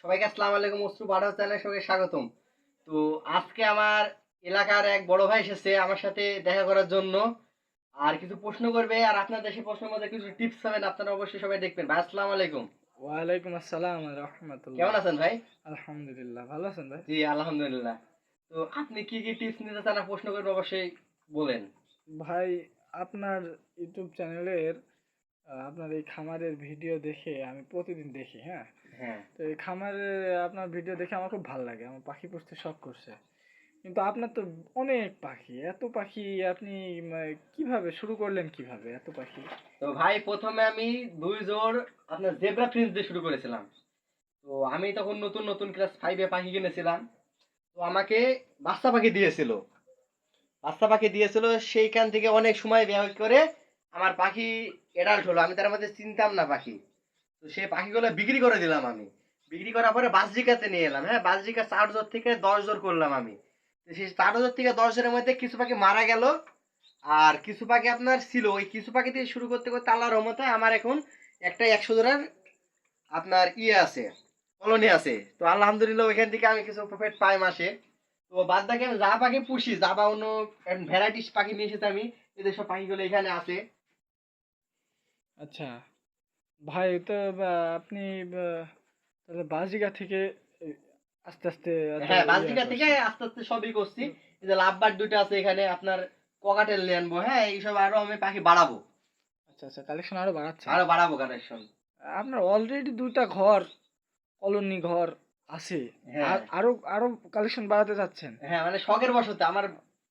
সবাইকে আসসালামু আলাইকুম অস্ত্র বাড়াও চ্যানেলে সবাইকে স্বাগতম। তো আজকে আমার এলাকার এক বড় ভাই এসেছে আমার সাথে দেখা করার জন্য। আর কিছু প্রশ্ন করবে আর আপনার দেশে প্রশ্নের মধ্যে কিছু টিপস পাবেন আপনারা অবশ্যই সবাই দেখবেন। ভাই আসসালামু আলাইকুম। ওয়ালাইকুম আসসালাম রহমতুল্লাহ। কেমন আছেন ভাই? আলহামদুলিল্লাহ ভালো আছেন ভাই? জি আলহামদুলিল্লাহ। তো আপনি কি কি টিপস নিতে চান প্রশ্ন করবেন অবশ্যই বলেন। ভাই আপনার ইউটিউব চ্যানেলের আপনার এই খামারের ভিডিও দেখে আমি প্রতিদিন দেখি হ্যাঁ? হ্যাঁ। তো এই খামারে আপনার ভিডিও দেখে আমার খুব ভালো লাগে। আমার পাখি পুষতে শখ করছে। কিন্তু আপনার তো অনেক পাখি। এত পাখি আপনি কীভাবে শুরু করলেন কীভাবে এত পাখি? তো ভাই প্রথমে আমি দুই জোর আপনার জেব্রা প্রিন্স দিয়ে শুরু করেছিলাম। তো আমি তখন নতুন নতুন ক্লাস ফাইভে পাখি কিনেছিলাম। তো আমাকে বাচ্চা পাখি দিয়েছিল। বাচ্চা পাখি দিয়েছিল সেইখান থেকে অনেক সময় ব্যয় করে আমার পাখি এডাল্ট হলো। আমি তার মধ্যে চিনতাম না পাখি। তো সেই পাখিগুলো বিক্রি করে দিলাম আমি। বিক্রি করার পরে বাসজিকাতে নিয়ে এলাম হ্যাঁ? বাসজিকা চার জোর থেকে দশ জোর করলাম আমি। সেই চার জোর থেকে দশ জোরের মধ্যে কিছু পাখি মারা গেল, আর কিছু পাখি আপনার ছিল। ওই কিছু পাখি থেকে শুরু করতে করতে আল্লাহর রহমতে আমার এখন একটা একশো জোড়ার আপনার ইয়ে আছে, কলোনি আছে। তো আলহামদুলিল্লাহ ওইখান থেকে আমি কিছু প্রফিট পাই মাসে। তো বাদ বাকি আমি যা পাখি পুষি, যা বা অন্য ভ্যারাইটিস পাখি নিয়ে এসেছি আমি এদের সব পাখিগুলো এখানে আছে। আচ্ছা ভাই তো আপনি তাহলে বাজিগা থেকে আস্তে আস্তে হ্যাঁ ইয়ে বাজিকা থেকে আস্তে আস্তে সবই করছি। এই যে লাভবার দুটো আছে এখানে আপনার ককাটেল নিয়ে আনব হ্যাঁ এইসব আরও আমি পাখি বাড়াবো। আচ্ছা আচ্ছা কালেকশন আরও বাড়াচ্ছেন আরও বাড়াবো কানেকশন আপনার অলরেডি দুইটা ঘর কলোনি ঘর আছে। হ্যাঁ। আর আরও আরও কালেকশন বাড়াতে যাচ্ছেন হ্যাঁ মানে শখের বসতে আমার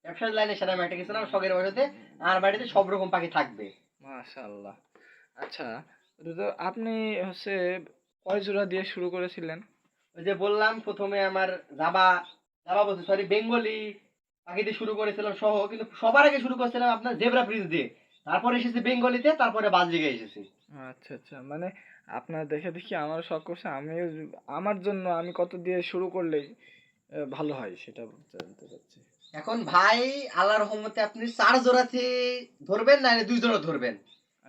ব্যবসার লাইনে সেটা একটা গেছিলাম শখের বসতে আমার বাড়িতে সব রকম পাখি থাকবে। মাশাআল্লাহ। আচ্ছা তো আপনি হচ্ছে কয় জোড়া দিয়ে শুরু করেছিলেন? ওই যে বললাম প্রথমে আমার জাবা জাবা বলতে সরি বেঙ্গলি পাখি দিয়ে শুরু করেছিলাম সহ কিন্তু সবার আগে শুরু করেছিলাম আপনার জেব্রা প্রিন্স দিয়ে। তারপরে এসেছি বেঙ্গলিতে তারপরে বাজরিকে এসেছি। আচ্ছা আচ্ছা মানে আপনার দেখে দেখি আমার শখ করছে আমিও আমার জন্য আমি কত দিয়ে শুরু করলেই ভালো হয় সেটা জানতে চাচ্ছি। এখন ভাই আল্লাহর রহমতে আপনি চার জোড়াতে ধরবেন না দুই জোড়া ধরবেন।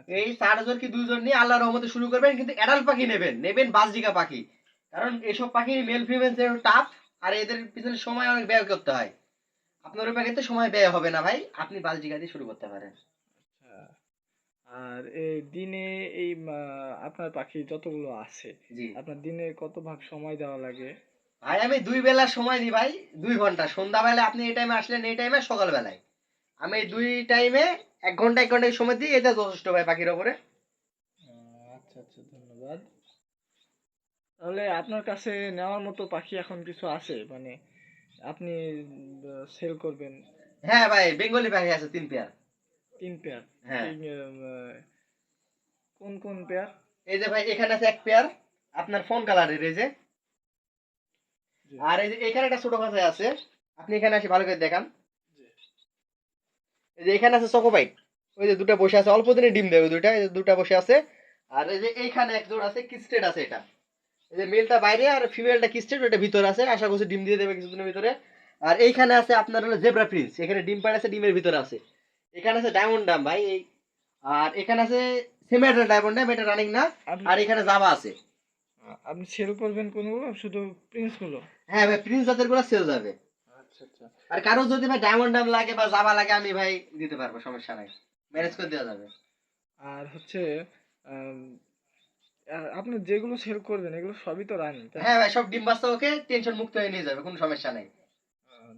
এই চার জোর কি দুই জোর নিয়ে আল্লাহর রহমতে শুরু করবেন কিন্তু অ্যাডাল্ট পাখি নেবেন নেবেন বাজরিকা পাখি। কারণ এসব পাখি মেল ফিমেল টাফ আর এদের পিছনে সময় অনেক ব্যয় করতে হয়। আপনার ওই পাখিতে সময় ব্যয় হবে না ভাই আপনি বাজরিকা দিয়ে শুরু করতে পারেন। আচ্ছা। আর এই দিনে এই আপনার পাখি যতগুলো আছে আপনার দিনে কত ভাগ সময় দেওয়া লাগে? ভাই আমি দুই বেলা সময় দিই ভাই দুই ঘণ্টা। সন্ধ্যাবেলা আপনি এই টাইমে আসলেন এই টাইমে সকালবেলায়। আমি দুই টাইমে এক ঘণ্টা এক ঘণ্টা সময় দিই এটা যথেষ্ট ভাই পাখির ওপরে। আচ্ছা আচ্ছা ধন্যবাদ। তাহলে আপনার কাছে নেওয়ার মতো পাখি এখন কিছু আছে? মানে আপনি সেল করবেন? হ্যাঁ ভাই বেঙ্গলি পাখি আছে তিন পেয়ার তিন পেয়ার হ্যাঁ। কোন কোন পেয়ার এই যে ভাই এখানে আছে এক পেয়ার আপনার ফোন কালারের এই যে। আর এই যে এখানে একটা ছোট ভাষায় আছে আপনি এখানে আসি ভালো করে দেখান। এই যে এখানে আছে চকোবাইট ওই যে দুটো বসে আছে অল্প দিনে ডিম দেবে দুটা এই যে দুটা বসে আছে। আর এই যে এইখানে এক জোড় আছে কিস্টেড আছে এটা। এই যে মেলটা বাইরে আর ফিমেলটা কিস্টেড ওটা ভিতরে আছে। আশা করছি ডিম দিয়ে দেবে কিছুদিনের ভিতরে। আর এইখানে আছে আপনার হলো জেব্রা প্রিন্স এখানে ডিম পাড়ে আছে ডিমের ভিতরে আছে। এখানে আছে ডায়মন্ড ডাম ভাই এই আর এখানে আছে সেমেটা ডায়মন্ড ডাম এটা রানিং না। আর এখানে জাবা আছে। আপনি সেল করবেন কোনগুলো? শুধু প্রিন্সগুলো হ্যাঁ ভাই প্রিন্স জাতেরগুলো সেল যাবে। আর কারও যদি ভাই ডায়মন্ড ডাম লাগে বা জাবা লাগে আমি ভাই দিতে পারব সমস্যা নাই। ম্যানেজ করে দেওয়া যাবে। আর হচ্ছে আপনি যেগুলো সেল করবেন এগুলো সবই তো রানিং হ্যাঁ ভাই সব ডিম বাচ্চা ওকে টেনশন মুক্ত হয়ে নিয়ে যাবে কোনো সমস্যা নাই।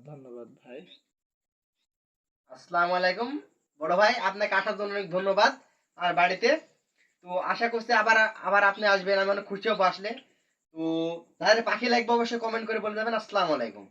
ধন্যবাদ ভাই। আসসালামু আলাইকুম। বড় ভাই আপনাকে আসার জন্য অনেক ধন্যবাদ আমার বাড়িতে। তো আশা করছি আবার আবার আপনি আসবেন আমি অনেক খুশি হব আসলে। তো তাহলে পাখি লাগবে অবশ্যই কমেন্ট করে বলে যাবেন। আসসালামু আলাইকুম।